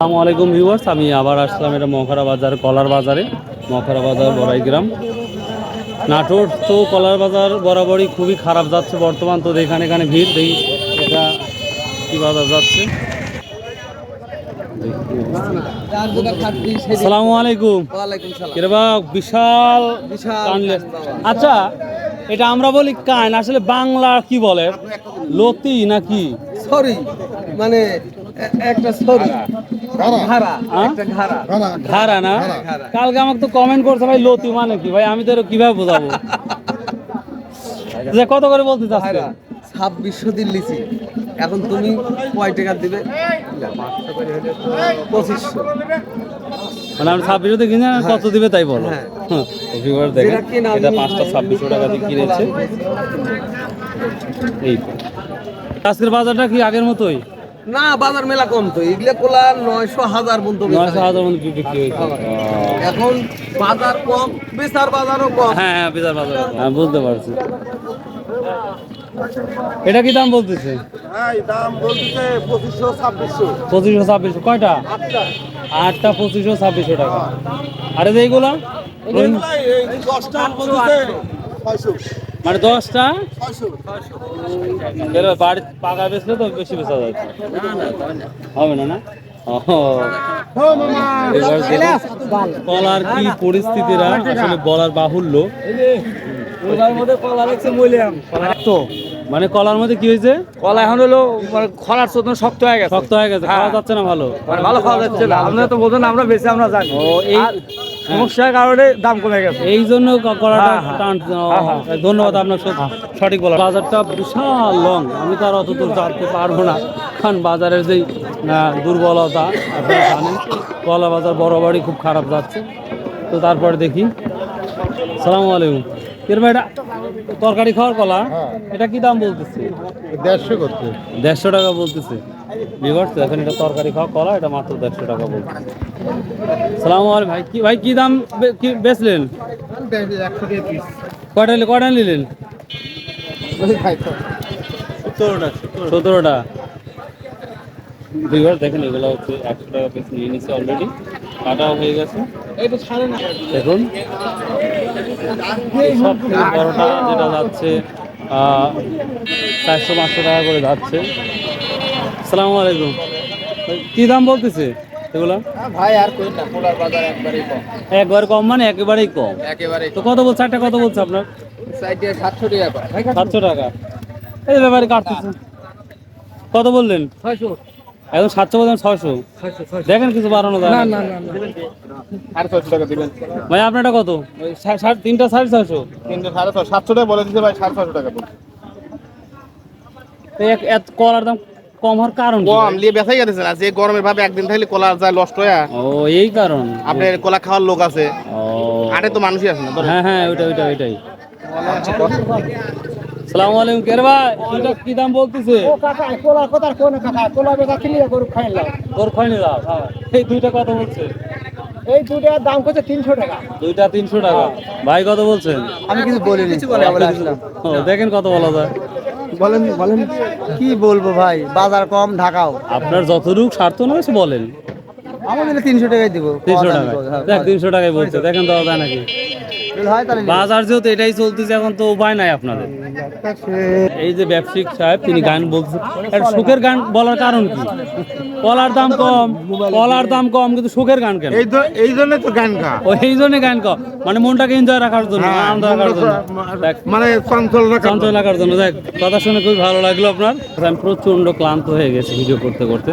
আসসালামু আলাইকুম ভিউয়ার্স আমি আবার আসলাম এটা মখরা বাজার কলার বাজারে মখরা বাজার বড়াই গ্রাম। নাটোর তো কলার বাজার বরাবরই খুবই খারাপ যাচ্ছে বর্তমান তো এখানে এখানে ভিড় দেখি এটা কি বাজার যাচ্ছে। আসসালামু আলাইকুম। কিরবা বিশাল। আচ্ছা এটা আমরা বলি কান আসলে বাংলা কি বলে? লতি নাকি? সরি মানে একটা সরি ঘাড়া হ্যাঁ? একটা ঘাড়া ঘাড়া না? কালকে আমাকে তো কমেন্ট করছে ভাই লতি মানে কি? ভাই আমি তো এর কীভাবে বোঝাবো? যে কত করে বলতে চাচ্ছ ছাব্বিশশো দিন লিচি এখন তুমি কয় টাকা দিবে? পঁচিশশো। মানে আমি ছাব্বিশশো কিনে হ্যাঁ। কত দিবে তাই বলো? হ্যাঁ। হ্যাঁ, দেখেন এটা পাঁচটা ছাব্বিশশো টাকা দিয়ে কিনেছে। এই। আজকের বাজারটা কি আগের মতোই? না বাজার মেলা কম তো। এগুলো কোলা নয়শো হাজার পর্যন্ত নয়শো হাজার মতো বিক্রি হয়েছে। এখন বাজার কম বেচার বাজারও কম। হ্যাঁ হ্যাঁ বিজার বাজার হ্যাঁ বুঝতে পারছি। এটা কি দাম বলতেছে? দাম বলতেছে পঁচিশশো ছাব্বিশশো। কয়টা? আটটা। পঁচিশশো ছাব্বিশশো টাকা। আরে এইগুলা? দশটা মানে দশটা? বাড়ি পাকা বেচলে তো বেশি বেচা যাচ্ছে হবে না না? কলার কি পরিস্থিতিরা আসলে বলার বাহুল্য। মানে কলার মধ্যে কি হয়েছে? কলা এখন হলো মানে খরার জন্য শক্ত হয়ে গেছে। শক্ত হয়ে গেছে। খাওয়া যাচ্ছে না ভালো? মানে ভালো খাওয়া যাচ্ছে না। আপনারা তো বোঝেন আমরা বেশি আমরা জানি। ও এই সমস্যার কারণে দাম কমে গেছে। এই জন্য করাটা হ্যাঁ, হ্যাঁ। হ্যাঁ। ধন্যবাদ আপনার সঠিক বলা বাজারটা বিশাল লং। আমি তো আর অত দূর জানতে পারব না। কারণ বাজারের যেই দুর্বলতা আপনারা জানেন কলা বাজার বড় বাড়ি খুব খারাপ যাচ্ছে। তো তারপরে দেখি। সালামু আলাইকুম। কিরম এটা তরকারি খাওয়ার কলা এটা কি দাম বলতেছে? দেড়শো করতে। দেড়শো টাকা বলতেছে। বিভার্স এখন এটা তরকারি খাওয়া কলা এটা মাত্র দেড়শো টাকা বলতেছে। সালামু আলাইকুম ভাই কি ভাই কি দাম বে- কি বেচলেন? কয়টা নিলে- কয়টা নিলেন? সতেরোটা দুইবার দেখেন এগুলো হচ্ছে একশো টাকা পিস নিয়ে নিচ্ছে অলরেডি কাটাও হয়ে গেছে। দেখুন। বড়টা যেটা যাচ্ছে চারশো পাঁচশো টাকা করে যাচ্ছে। সালামু আলাইকুম। কি দাম বলতেছে এগুলা? ভাই আর কই না পোলার বাজার একবারেই কম। একবার কম মানে একেবারেই কম? একেবারে তো কত বলছে একটা কত বলছে আপনার? সাইডে টাকা এই ব্যাপারে কাটতেছে। কত বললেন? ছয়শো। এখন সাতশো বললেন ছয়শো। দেখেন কিছু বাড়ানো যায় না সাড়ে ছয়শো টাকা দিবেন। ভাই আপনারটা কত? সাড়ে তিনটা সাড়ে ছয়শো? তিনটে সাড়ে সাতশো টাকা বলে দিতে ভাই সাড়ে ছয়শো টাকা এক- এত কলার দাম কম হওয়ার কারণ কি? কম ভাই? বেচাই গেছে না যে গরমের ভাবে একদিন থাকলে কলা যায় নষ্ট হয়ে। ও এই কারণ? আপনার কলা খাওয়ার লোক আছে। ও। আটে তো মানুষই আছে না? হ্যাঁ হ্যাঁ ওইটা ওইটা ওইটাই। সালামু আলাইকুম কের ভাই? এটা কি দাম বলতেছে? তোর খয়নি দাম এই দুইটা কত বলছে? এই দুটার দাম করছে তিনশো টাকা। দুইটা তিনশো টাকা। ভাই কত বলছেন? আমি কিছু বলিনি। ও দেখেন কত বলা যায়। বলেন বলেন। কি বলব ভাই? বাজার কম ঢাকাও। আপনার যতটুকু স্বার্থ নয় বলেন। আমাদের তিনশো টাকাই দিব। তিনশো টাকা দেখ তিনশো টাকায় বলছে দেখেন দেওয়া যায় নাকি। হয় বাজার যেহেতু এটাই চলতেছে এখন তো উপায় নাই আপনাদের। এই যে ব্যবসায়িক সাহেব তিনি গান বলছে। একটা সুখের গান বলার কারণ কি? কলার দাম কম কলার দাম কম কিন্তু সুখের গান কেন? এই তো এই জন্য তো গান গা। ও এই জন্য গান কম মানে মনটাকে এনজয় রাখার জন্য আনন্দ রাখার জন্য। দেখ, মানে চঞ্চল চঞ্চল রাখার জন্য। দেখ কথা শুনে খুবই ভালো লাগল আপনার। আমি প্রচণ্ড ক্লান্ত হয়ে গেছি ভিডিও করতে করতে।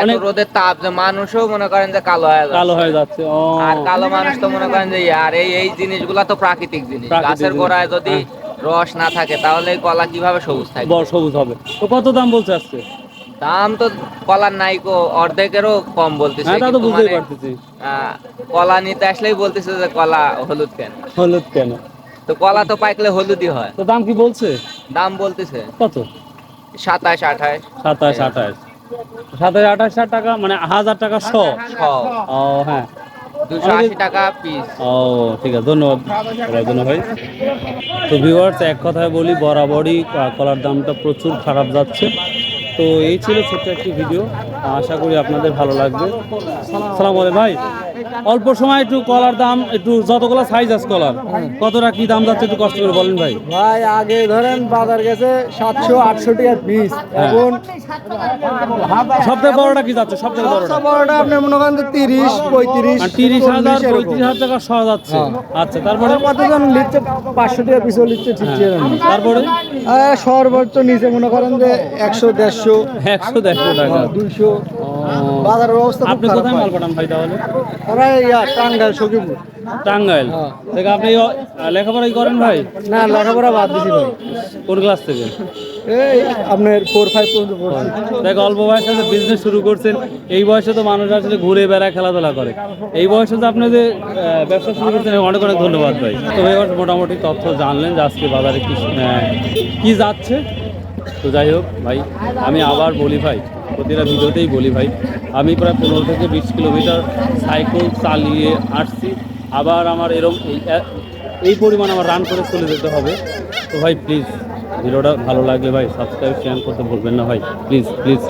এত রোদের তাপ যে মানুষও মনে করেন যে কালো হয়ে যাচ্ছে। কালো হয়ে যাচ্ছে আর কালো মানুষ তো মনে করেন যে আর এই এই জিনিসগুলা তো প্রাকৃতিক জিনিস। গাছের গোড়ায় যদি হ্যাঁ। রস না থাকে তাহলে কলা কীভাবে সবুজ থাকবে সবুজ হবে। তো কত দাম বলছে আজকে? দাম তো কলার নাইকো অর্ধেকেরও কম বলতেছে হ্যাঁ তো মানে, পারতেছি। কলা নিতে আসলেই বলতেছে যে কলা হলুদ কেন? হলুদ কেন? তো কলা তো পাইকলে হলুদি হয়। তো দাম কি বলছে? দাম বলতেছে কত? সাতাশ আঠাশ। সাতাশ আঠাশ। সাতাশ আঠাশ হাজার টাকা মানে হাজার টাকা শ। ও হ্যাঁ। দুশো আশি টাকা পিস ও ঠিক আছে ধন্যবাদ। ভাই। তো ভিউয়ার্স এক কথায় বলি বরাবরই কলার দামটা প্রচুর খারাপ যাচ্ছে। তো এই ছিল ছোট্ট একটি ভিডিও আশা করি আপনাদের ভালো লাগবে। সালাম আলাইকুম ভাই। অল্প সময় একটু কলার দাম একটু যতগুলো সাইজ আছে কলার কতটা কি দাম যাচ্ছে একটু কষ্ট করে বলেন ভাই। ভাই আগে ধরেন বাজার গেছে সাতশো আটশো টাকা পিস হ্যাঁ। এখন সবথেকে বড়টা কি যাচ্ছে? সবথেকে বড়টা। বড়টা আপনি মনে করেন যে তিরিশ পঁয়ত্রিশ তিরিশ হাজার পঁয়ত্রিশ হাজার টাকা শ যাচ্ছে। আচ্ছা তারপরে? কতজন লিখছে পাঁচশো টাকা পিছু লিখছে ঠিক হ্যাঁ, তারপরে? সর্বোচ্চ নিচে মনে করেন যে একশো দেড়শো। একশো দেড়শো টাকা। দুইশো। বাজারের অবস্থা খুব আপনি কোথায় মাল পাঠান ভাই তাহলে? আমরা ইয়া টাঙ্গাইল সখীপুর। টাঙ্গাইল। হ্যাঁ। থেকে আপনি লেখাপড়াই করেন ভাই? না লেখাপড়া বাদ দিছি ভাই। কোন ক্লাস থেকে? এই আপনার ফোর ফাইভ পর্যন্ত পড়ছি। দেখ অল্প বয়সে যে বিজনেস শুরু করছেন এই বয়সে তো মানুষ আসলে ঘুরে বেড়ায় খেলাধুলা করে। এই বয়সে তো আপনি যে ব্যবসা শুরু করছেন অনেক অনেক ধন্যবাদ ভাই। তো মোটামুটি তথ্য জানলেন যে আজকে বাজারে কি কি যাচ্ছে? তো যাই হোক ভাই, আমি আবার বলি ভাই, প্রতিটা ভিডিওতেই বলি ভাই, আমি প্রায় পনেরো থেকে বিশ কিলোমিটার সাইকেল চালিয়ে আসছি। আবার আমার এরম এই পরিমাণ আমার রান করে চলে যেতে হবে। তো ভাই প্লিজ ভিডিওটা ভালো লাগলে ভাই সাবস্ক্রাইব শেয়ার করতে ভুলবেন না ভাই প্লিজ প্লিজ